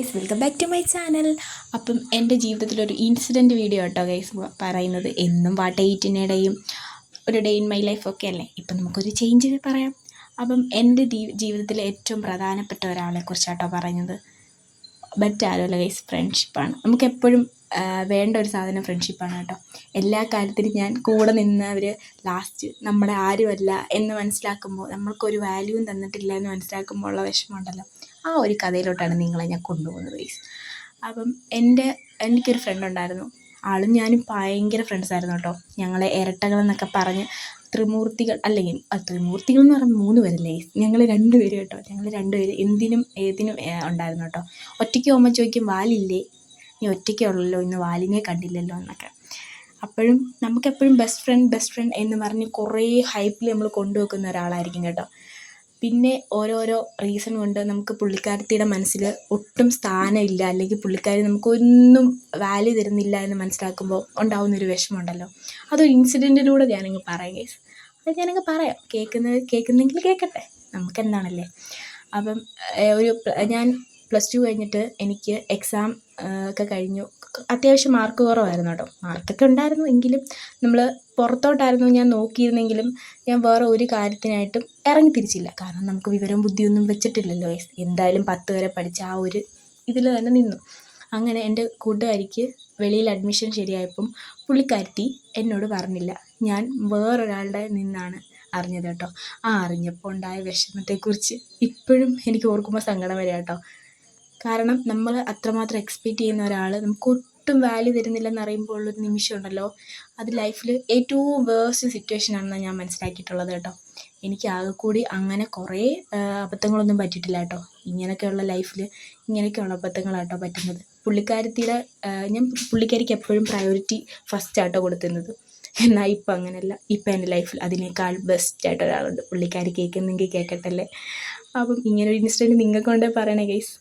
Guys welcome back to my channel. അപ്പം എന്റെ ജീവിതത്തിലൊരു ഇൻസിഡന്റ് വീഡിയോ കേട്ടോ ഗൈസ് പറയുന്നത്. എന്നും വാട്ട് എയ്റ്റിനിടയും ഒരു ഡേ ഇൻ മൈ ലൈഫ് ഒക്കെ അല്ലേ? ഇപ്പം നമുക്കൊരു ചേഞ്ച് പറയാം. അപ്പം എന്റെ ജീവിതത്തിലെ ഏറ്റവും പ്രധാനപ്പെട്ട ഒരാളെ കുറിച്ചാട്ടോ പറയുന്നത് ബറ്റ് ആരുമല്ല ഗൈസ് ഫ്രണ്ട്ഷിപ്പാണ് നമുക്ക് എപ്പോഴും വേണ്ട ഒരു സാധനം ഫ്രണ്ട്ഷിപ്പാണ് കേട്ടോ. എല്ലാ കാര്യത്തിലും ഞാൻ കൂടെ നിന്നവർ ലാസ്റ്റ് നമ്മളെ ആരുമല്ല എന്ന് മനസ്സിലാക്കുമ്പോൾ നമ്മൾക്കൊരു വാല്യൂവും തന്നിട്ടില്ല എന്ന് മനസ്സിലാക്കുമ്പോൾ ഉള്ള വിഷമമുണ്ടല്ലോ ആ ഒരു കഥയിലോട്ടാണ് നിങ്ങളെ ഞാൻ കൊണ്ടുപോകുന്നത് ഗൈസ് അപ്പം എന്റെ എനിക്കൊരു ഫ്രണ്ട് ഉണ്ടായിരുന്നു. ആളും ഞാനും ഭയങ്കര ഫ്രണ്ട്സ് ആയിരുന്നു കേട്ടോ. ഞങ്ങളെ ഇരട്ടകളെന്നൊക്കെ പറഞ്ഞ് ത്രിമൂർത്തികൾ അല്ലെങ്കിൽ ത്രിമൂർത്തികൾ എന്ന് പറഞ്ഞാൽ മൂന്ന് പേരല്ലേ ഞങ്ങൾ രണ്ടുപേരും പേര് കേട്ടോ. ഞങ്ങൾ രണ്ട് പേര് എന്തിനും ഏതിനും ഉണ്ടായിരുന്നു കേട്ടോ. ഒറ്റയ്ക്ക് പോകുമ്പോൾ ചോദിക്കും വാലില്ലേ? നീ ഒറ്റയ്ക്കുള്ളല്ലോ ഇന്ന് വാലിനെ കണ്ടില്ലല്ലോ എന്നൊക്കെ. അപ്പോഴും നമുക്കെപ്പോഴും ബെസ്റ്റ് ഫ്രണ്ട് ബെസ്റ്റ് ഫ്രണ്ട് എന്ന് പറഞ്ഞ് കുറേ ഹൈപ്പിൽ നമ്മൾ കൊണ്ടുവെക്കുന്ന ഒരാളായിരിക്കും കേട്ടോ. പിന്നെ ഓരോരോ റീസൺ കൊണ്ട് നമുക്ക് പുള്ളിക്കാരത്തിയുടെ മനസ്സിൽ ഒട്ടും സ്ഥാനമില്ല. അല്ലെങ്കിൽ പുള്ളിക്കാരി നമുക്കൊന്നും വാല്യൂ തരുന്നില്ല എന്ന് മനസ്സിലാക്കുമ്പോൾ ഉണ്ടാവുന്നൊരു വിഷമമുണ്ടല്ലോ. അതൊരു ഇൻസിഡന്റിലൂടെ ഞാനങ്ങ് പറയാം കേസ് അത് ഞാനങ്ങ് പറയാം. കേൾക്കുന്നത് കേൾക്കുന്നെങ്കിൽ കേൾക്കട്ടെ. നമുക്കെന്താണല്ലേ? അപ്പം ഒരു ഞാൻ പ്ലസ് ടു കഴിഞ്ഞിട്ട് എനിക്ക് എക്സാം ഒക്കെ കഴിഞ്ഞു. അത്യാവശ്യം മാർക്ക് കുറവായിരുന്നു കേട്ടോ. മാർക്കൊക്കെ ഉണ്ടായിരുന്നു എങ്കിലും നമ്മൾ പുറത്തോട്ടായിരുന്നു ഞാൻ നോക്കിയിരുന്നെങ്കിലും ഞാൻ വേറെ ഒരു കാര്യത്തിനായിട്ടും ഇറങ്ങി തിരിച്ചില്ല. കാരണം നമുക്ക് വിവരം ബുദ്ധിയൊന്നും വെച്ചിട്ടില്ലല്ലോ. എന്തായാലും പത്ത് വരെ പഠിച്ച ആ ഒരു ഇതിൽ തന്നെ നിന്നു. അങ്ങനെ എന്റെ കൂട്ടുകാരിക്ക് വെളിയിൽ അഡ്മിഷൻ ശരിയായപ്പം പുള്ളിക്കാരത്തി എന്നോട് പറഞ്ഞില്ല. ഞാൻ വേറൊരാളുടെ നിന്നാണ് അറിഞ്ഞത് കേട്ടോ. ആ അറിഞ്ഞപ്പോൾ ഉണ്ടായ വിഷമത്തെക്കുറിച്ച് ഇപ്പോഴും എനിക്ക് ഓർക്കുമ്പോൾ സങ്കടം വരിക കേട്ടോ. കാരണം നമ്മൾ അത്രമാത്രം എക്സ്പെക്റ്റ് ചെയ്യുന്ന ഒരാൾ നമുക്ക് ഒട്ടും വാല്യൂ തരുന്നില്ലെന്ന് അറിയുമ്പോൾ ഉള്ളൊരു നിമിഷം ഉണ്ടല്ലോ അത് ലൈഫിൽ ഏറ്റവും വേഴ്സ്റ്റ് സിറ്റുവേഷൻ ആണെന്ന് ഞാൻ മനസ്സിലാക്കിയിട്ടുള്ളത് കേട്ടോ. എനിക്ക് ആകെ കൂടി അങ്ങനെ കുറേ അബദ്ധങ്ങളൊന്നും പറ്റിയിട്ടില്ല കേട്ടോ. ഇങ്ങനെയൊക്കെയുള്ള ലൈഫിൽ ഇങ്ങനെയൊക്കെയുള്ള അബദ്ധങ്ങളാണ് കേട്ടോ പറ്റുന്നത്. പുള്ളിക്കാരത്തിയുടെ ഞാൻ പുള്ളിക്കാരിക്ക് എപ്പോഴും പ്രയോറിറ്റി ഫസ്റ്റ് ആട്ടോ കൊടുത്തിരുന്നത്. എന്നാൽ ഇപ്പം അങ്ങനെയല്ല. ഇപ്പം എന്റെ ലൈഫിൽ അതിനേക്കാൾ ബെസ്റ്റ് ആയിട്ട് ഒരാളുണ്ട് പുള്ളിക്കാരി കേൾക്കുന്നെങ്കിൽ കേൾക്കട്ടല്ലേ അപ്പം ഇങ്ങനെ ഒരു ഇൻസിഡന്റ് നിങ്ങൾക്ക് കൊണ്ടേ പറയണേ ഗൈസ്